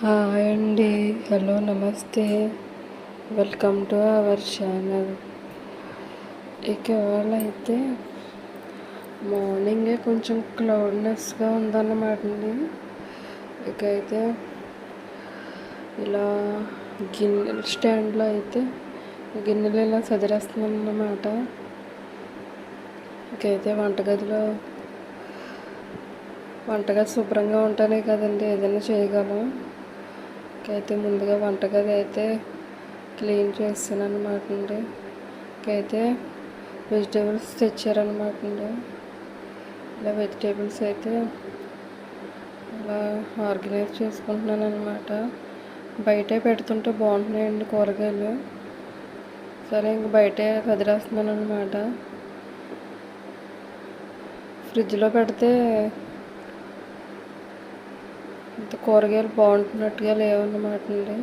Hi అండి. Hello నమస్తే. Welcome to our channel. ఇక అయితే మార్నింగే కొంచెం క్లౌడ్నెస్గా ఉందన్నమాట అండి. ఇక అయితే ఇలా గిన్నెల స్టాండ్లో అయితే గిన్నెలు ఇలా సదిరేస్తున్నాను అన్నమాట ఇకైతే వంటగదిలో వంటగది శుభ్రంగా ఉంటేనే కదండి ఏదైనా చేయగలం. అయితే ముందుగా వంటగది అయితే క్లీన్ చేస్తాను అనమాట అండి. అయితే వెజిటేబుల్స్ తెచ్చారనమాట అండి. ఇలా వెజిటేబుల్స్ అయితే ఇలా ఆర్గనైజ్ చేసుకుంటున్నాను అనమాట బయటే పెడుతుంటే బాగుంటున్నాయండి కూరగాయలు. సరే ఇంక బయటే కదిలేస్తున్నాను అనమాట ఫ్రిడ్జ్లో పెడితే ఇంత కూరగాయలు బాగుంటున్నట్టుగా లేవన్నమాట అండి.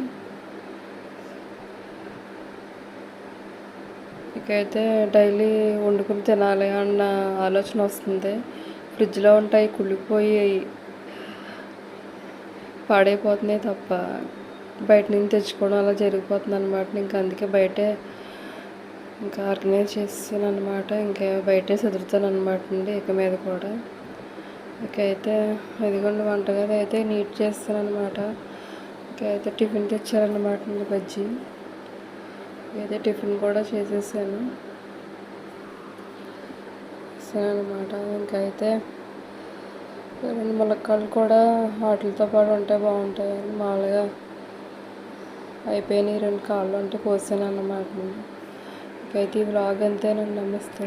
ఇకైతే డైలీ వండుకుని తినాలి అన్న ఆలోచన వస్తుంది. ఫ్రిడ్జ్లో ఉంటాయి కుళ్ళిపోయి పాడైపోతున్నాయి తప్ప బయట నుంచి తెచ్చుకోవడం అలా జరిగిపోతుంది అనమాట ఇంకా అందుకే బయటే ఇంకా ఆర్గనైజ్ చేస్తాను అనమాట ఇంకా బయటే చదువుతాను అనమాట అండి ఇక మీద కూడా. ఇక అయితే ఇదిగోండి వంటగది అయితే నీట్ చేస్తాను అనమాట ఇక అయితే టిఫిన్ తెచ్చారనమాట అండి బజ్జీ. అయితే టిఫిన్ కూడా చేసేసాను. అనమాట ఇంకైతే రెండు ములక్కాళ్ళు కూడా వాటితో పాటు ఉంటే బాగుంటాయి మామూలుగా అయిపోయినాయి రెండు కాళ్ళు ఉంటే కోసాను అన్నమాట ఇంకైతే ఈ వ్లాగ్ అంతేనండి నమస్తే